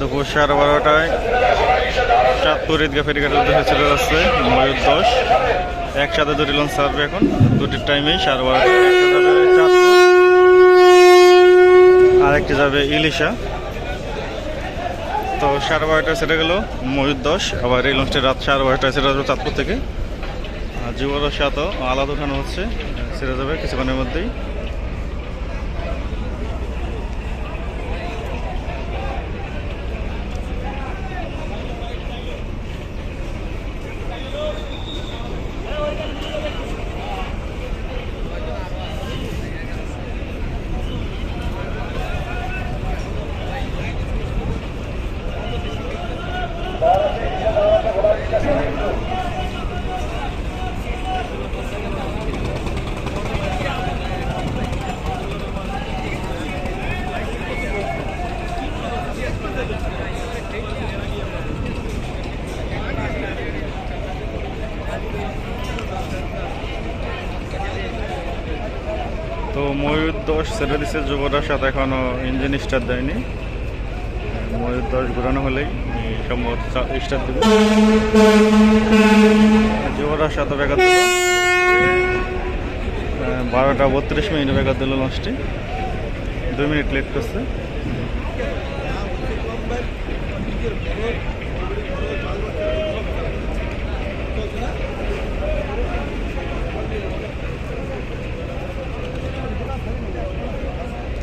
দুপুর সাড়ে বারোটায় চাঁদপুর ঈদগা ফেরিঘাটের উদ্দেশ্যে চলে যাচ্ছে ময়ূর দশ। একসাথে দুটি লঞ্চ ছাড়বে এখন দুটির টাইমেই সাড়ে চাঁদপুর, আরেকটি যাবে ইলিশা। তো সাড়ে বারোটায় সেটা গেল ময়ূর দশ, আবার এই লঞ্চটি রাত সাড়ে বারোটায় সেটা যাবে চাঁদপুর থেকে। আর যুবরাজ সাতও আলাদা উঠানো হচ্ছে সেটা যাবে কিছুক্ষণের মধ্যেই। তো ময়ূর দশ ছেড়ে দিছে, যুবরাজ সাথে এখনও ইঞ্জিন স্টার্ট দেয়নি। ময়ূর দশ ঘুরানো হলেই সম্ভবত স্টার্ট দেবে। যুবরাজ সাথে বেকার বারোটা বত্রিশ মিনিট বেকার দিল লঞ্চটি। দুই মিনিট লেট করছে।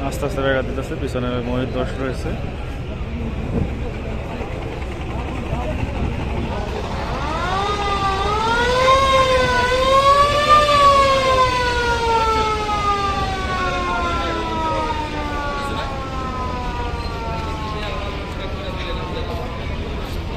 আস্তে আস্তে বেকার দিতেছে পিছনে ময়ূর দশ রয়েছে।